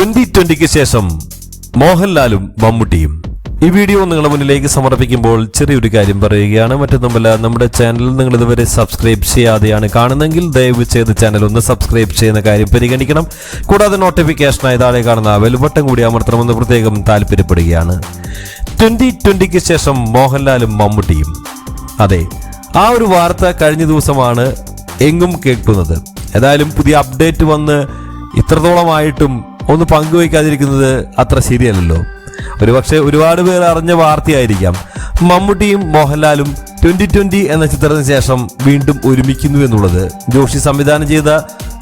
Twenty ട്വന്റിക്ക് ശേഷം മോഹൻലാലും മമ്മൂട്ടിയും. ഈ വീഡിയോ നിങ്ങളുടെ മുന്നിലേക്ക് സമർപ്പിക്കുമ്പോൾ ചെറിയൊരു കാര്യം പറയുകയാണ്. മറ്റൊന്നുമല്ല നമ്മുടെ ചാനൽ നിങ്ങൾ ഇതുവരെ സബ്സ്ക്രൈബ് ചെയ്യാതെയാണ് കാണുന്നെങ്കിൽ ദയവ് ചെയ്ത് ചാനൽ ഒന്ന് സബ്സ്ക്രൈബ് ചെയ്യുന്ന കാര്യം പരിഗണിക്കണം. കൂടാതെ നോട്ടിഫിക്കേഷനായി താഴെ കാണുന്ന വെലുവട്ടം കൂടി അമർത്തണമെന്ന് പ്രത്യേകം താല്പര്യപ്പെടുകയാണ്. ട്വന്റി ട്വന്റിക്ക് ശേഷം മോഹൻലാലും മമ്മൂട്ടിയും. അതെ ആ ഒരു വാർത്ത കഴിഞ്ഞ ദിവസമാണ് എങ്ങും കേൾക്കുന്നത്. ഏതായാലും പുതിയ അപ്ഡേറ്റ് വന്ന് ഇത്രത്തോളമായിട്ടും ഒന്ന് പങ്കുവയ്ക്കാതിരിക്കുന്നത് അത്ര ശരിയല്ലല്ലോ. ഒരുപക്ഷെ ഒരുപാട് പേർ അറിഞ്ഞ വാർത്തയായിരിക്കാം. മമ്മൂട്ടിയും മോഹൻലാലും ട്വന്റി ട്വന്റി എന്ന ചിത്രത്തിന് ശേഷം വീണ്ടും ഒരുമിക്കുന്നു എന്നുള്ളത്. ജോഷി സംവിധാനം ചെയ്ത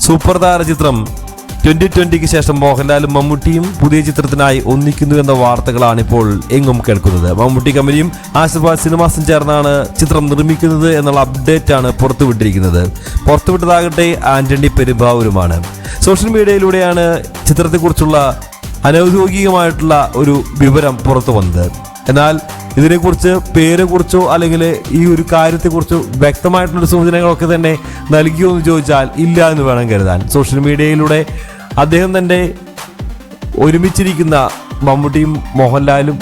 സൂപ്പർ താര ചിത്രം ട്വന്റി ട്വന്റിക്ക് ശേഷം മോഹൻലാലും മമ്മൂട്ടിയും പുതിയ ചിത്രത്തിനായി ഒന്നിക്കുന്നു എന്ന വാർത്തകളാണ് ഇപ്പോൾ എങ്ങും കേൾക്കുന്നത്. മമ്മൂട്ടി കമ്പനിയും ആശീർവാദ് സിനിമാസും ചേർന്നാണ് ചിത്രം നിർമ്മിക്കുന്നത് എന്നുള്ള അപ്ഡേറ്റ് ആണ് പുറത്തുവിട്ടിരിക്കുന്നത്. പുറത്തുവിട്ടതാകട്ടെ ആന്റണി പെരുമ്പാവൂരുമാണ്. സോഷ്യൽ മീഡിയയിലൂടെയാണ് ചിത്രത്തെക്കുറിച്ചുള്ള അനൗദ്യോഗികമായിട്ടുള്ള ഒരു വിവരം പുറത്തു വന്നത്. എന്നാൽ ഇതിനെക്കുറിച്ച് പേരെക്കുറിച്ചോ അല്ലെങ്കിൽ ഈ ഒരു കാര്യത്തെക്കുറിച്ചോ വ്യക്തമായിട്ടുള്ള സൂചനകളൊക്കെ തന്നെ നൽകിയോ എന്ന് ചോദിച്ചാൽ ഇല്ല എന്ന് വേണം കരുതാൻ. സോഷ്യൽ മീഡിയയിലൂടെ അദ്ദേഹം തന്നെ ഒരുമിച്ചിരിക്കുന്ന മമ്മൂട്ടിയും മോഹൻലാലും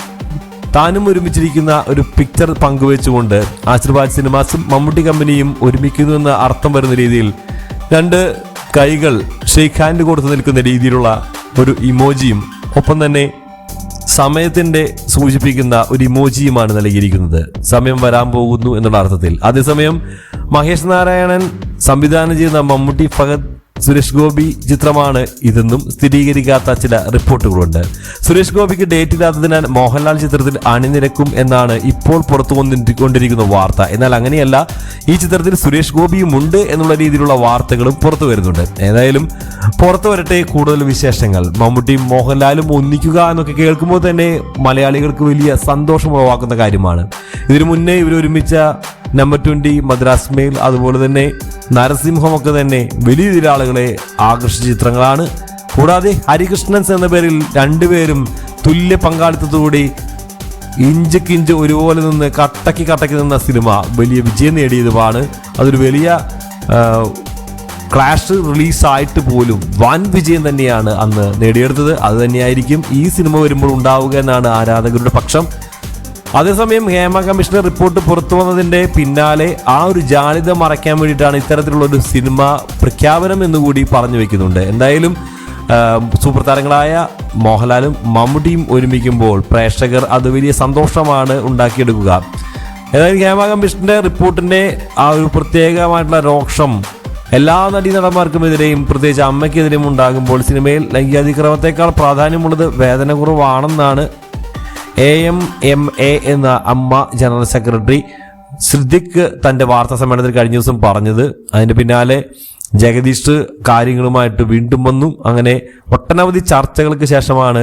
താനും ഒരുമിച്ചിരിക്കുന്ന ഒരു പിക്ചർ പങ്കുവെച്ചുകൊണ്ട് ആശീർവാദ് സിനിമാസും മമ്മൂട്ടി കമ്പനിയും ഒരുമിക്കുന്നു എന്ന അർത്ഥം വരുന്ന രീതിയിൽ രണ്ട് കൈകൾ ഷെയ്ഖ് ഹാൻഡ് കൊടുത്ത് നിൽക്കുന്ന രീതിയിലുള്ള ഒരു ഇമോജിയും ഒപ്പം തന്നെ സമയത്തിന്റെ സൂചിപ്പിക്കുന്ന ഒരു ഇമോജിയുമാണ് നൽകിയിരിക്കുന്നത്. സമയം വരാൻ പോകുന്നു എന്നുള്ള അർത്ഥത്തിൽ. അതേസമയം മഹേഷ് നാരായണൻ സംവിധാനം ചെയ്യുന്ന മമ്മൂട്ടി ഫഹദ് സുരേഷ് ഗോപി ചിത്രമാണ് ഇതെന്നും സ്ഥിരീകരിക്കാത്ത ചില റിപ്പോർട്ടുകളുണ്ട്. സുരേഷ് ഗോപിക്ക് ഡേറ്റ് ഇല്ലാത്തതിനാൽ മോഹൻലാൽ ചിത്രത്തിൽ അണിനിരക്കും എന്നാണ് ഇപ്പോൾ പുറത്തു വന്നിരിക്കുന്ന വാർത്ത. എന്നാൽ അങ്ങനെയല്ല ഈ ചിത്രത്തിൽ സുരേഷ് ഗോപിയും ഉണ്ട് എന്നുള്ള രീതിയിലുള്ള വാർത്തകളും പുറത്തു വരുന്നുണ്ട്. ഏതായാലും പുറത്തു വരട്ടെ കൂടുതൽ വിശേഷങ്ങൾ. മമ്മൂട്ടിയും മോഹൻലാലും ഒന്നിക്കുക എന്നൊക്കെ കേൾക്കുമ്പോൾ തന്നെ മലയാളികൾക്ക് വലിയ സന്തോഷം ഉളവാക്കുന്ന കാര്യമാണ്. ഇതിനു മുന്നേ ഇവർ ഒരുമിച്ച നമ്പർ ട്വന്റി മദ്രാസ് മെയിൽ അതുപോലെ തന്നെ നരസിംഹമൊക്കെ തന്നെ വലിയ രീതിയിൽ ആളുകളെ ആകർഷിച്ച ചിത്രങ്ങളാണ്. കൂടാതെ ഹരികൃഷ്ണൻസ് എന്ന പേരിൽ രണ്ടുപേരും തുല്യ പങ്കാളിത്തത്തോടെ ഇഞ്ചിക്ക് ഇഞ്ച് ഒരുപോലെ നിന്ന് കട്ടക്കി കട്ടക്കി നിന്ന സിനിമ വലിയ വിജയം നേടിയതുമാണ്. അതൊരു വലിയ ക്ലാഷ് റിലീസായിട്ട് പോലും വൻ വിജയം തന്നെയാണ് അന്ന് നേടിയെടുത്തത്. അത് തന്നെയായിരിക്കും ഈ സിനിമ വരുമ്പോൾ ഉണ്ടാവുക എന്നാണ് ആരാധകരുടെ പക്ഷം. അതേസമയം ഹേമ കമ്മീഷന്റെ റിപ്പോർട്ട് പുറത്തു വന്നതിന്റെ പിന്നാലെ ആ ഒരു ജാളിത മറയ്ക്കാൻ വേണ്ടിയിട്ടാണ് ഇത്തരത്തിലുള്ള ഒരു സിനിമ പ്രഖ്യാപനം എന്നുകൂടി പറഞ്ഞു വെക്കുന്നുണ്ട്. എന്തായാലും സൂപ്പർ താരങ്ങളായ മോഹൻലാലും മമ്മൂട്ടിയും ഒരുമിക്കുമ്പോൾ പ്രേക്ഷകർ അത് വലിയ സന്തോഷമാണ് ഉണ്ടാക്കിയെടുക്കുക. ഏതായാലും ഹേമ കമ്മീഷന്റെ റിപ്പോർട്ടിന്റെ ആ ഒരു പ്രത്യേകമായിട്ടുള്ള രോക്ഷം എല്ലാ നടീനടന്മാർക്കുമെതിരെയും പ്രത്യേകിച്ച് അമ്മയ്ക്കെതിരെയും ഉണ്ടാകുമ്പോൾ സിനിമയിൽ ലൈംഗികാതിക്രമത്തെക്കാൾ പ്രാധാന്യമുള്ളത് വേദന കുറവാണെന്നാണ് എ എം എം എ എന്ന അമ്മ ജനറൽ സെക്രട്ടറി സിദ്ദിഖ് തന്റെ വാർത്താ സമ്മേളനത്തിൽ കഴിഞ്ഞ ദിവസം പറഞ്ഞത്. അതിന് പിന്നാലെ ജഗദീഷ് കാര്യങ്ങളുമായിട്ട് വീണ്ടും വന്നു. അങ്ങനെ ഒട്ടനവധി ചർച്ചകൾക്ക് ശേഷമാണ്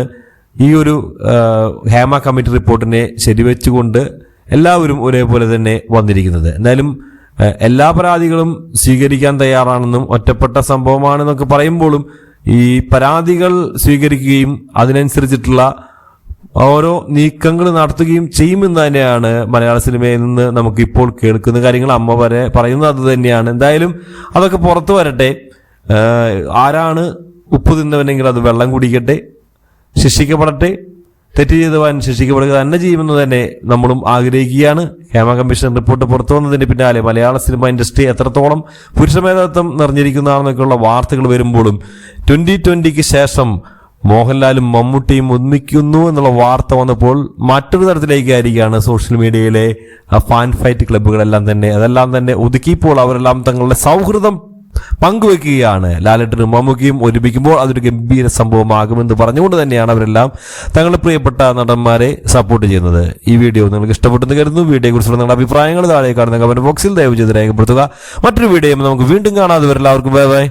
ഈ ഒരു ഹേമ കമ്മിറ്റി റിപ്പോർട്ടിനെ ശരിവെച്ചുകൊണ്ട് എല്ലാവരും ഒരേപോലെ തന്നെ വന്നിരിക്കുന്നത്. എന്തായാലും എല്ലാ പരാതികളും സ്വീകരിക്കാൻ തയ്യാറാണെന്നും ഒറ്റപ്പെട്ട സംഭവമാണെന്നൊക്കെ പറയുമ്പോഴും ഈ പരാതികൾ സ്വീകരിക്കുകയും അതിനനുസരിച്ചിട്ടുള്ള ഓരോ നീക്കങ്ങൾ നടത്തുകയും ചെയ്യുമെന്ന് തന്നെയാണ് മലയാള സിനിമയിൽ നിന്ന് നമുക്ക് ഇപ്പോൾ കേൾക്കുന്ന കാര്യങ്ങൾ. അമ്മ വരെ പറയുന്നത് അത് തന്നെയാണ്. എന്തായാലും അതൊക്കെ പുറത്തു വരട്ടെ. ആരാണ് ഉപ്പ് തിന്നവനെങ്കിൽ അത് വെള്ളം കുടിക്കട്ടെ ശിക്ഷിക്കപ്പെടട്ടെ. തെറ്റ് ചെയ്തവൻ ശിക്ഷിക്കപ്പെടുക തന്നെ ചെയ്യുമെന്ന് തന്നെ നമ്മളും ആഗ്രഹിക്കുകയാണ്. ഹേമ കമ്മീഷൻ റിപ്പോർട്ട് പുറത്തു വന്നതിന് പിന്നാലെ മലയാള സിനിമ ഇൻഡസ്ട്രി എത്രത്തോളം പുരുഷമേധാത്വം നിറഞ്ഞിരിക്കുന്നതാണെന്നൊക്കെയുള്ള വാർത്തകൾ വരുമ്പോഴും ട്വന്റി ട്വന്റിക്ക് ശേഷം മോഹൻലാലും മമ്മൂട്ടിയും ഒന്നിക്കുന്നു എന്നുള്ള വാർത്ത വന്നപ്പോൾ മറ്റൊരു തരത്തിലേക്കായിരിക്കുകയാണ് സോഷ്യൽ മീഡിയയിലെ ഫാൻ ഫൈറ്റ് ക്ലബ്ബുകളെല്ലാം തന്നെ. അതെല്ലാം തന്നെ ഒതുക്കിയപ്പോൾ അവരെല്ലാം തങ്ങളുടെ സൗഹൃദം പങ്കുവെക്കുകയാണ്. ലാലേട്ടനും മമ്മൂക്കിയും ഒരുമിക്കുമ്പോൾ അതൊരു ഗംഭീര സംഭവമാകുമെന്ന് പറഞ്ഞുകൊണ്ട് തന്നെയാണ് അവരെല്ലാം തങ്ങളുടെ പ്രിയപ്പെട്ട നടന്മാരെ സപ്പോർട്ട് ചെയ്യുന്നത്. ഈ വീഡിയോ നിങ്ങൾക്ക് ഇഷ്ടപ്പെട്ടെന്ന് കരുതുന്നു. വീഡിയോയെ കുറിച്ചുള്ള നിങ്ങളുടെ അഭിപ്രായങ്ങൾ താഴെ കാണുന്ന കമന്റ് ബോക്സിൽ ദയവ് ചെയ്ത് രേഖപ്പെടുത്തുക. മറ്റൊരു വീഡിയോ നമുക്ക് വീണ്ടും കാണാതെ എല്ലാവർക്കും ബൈ ബൈ.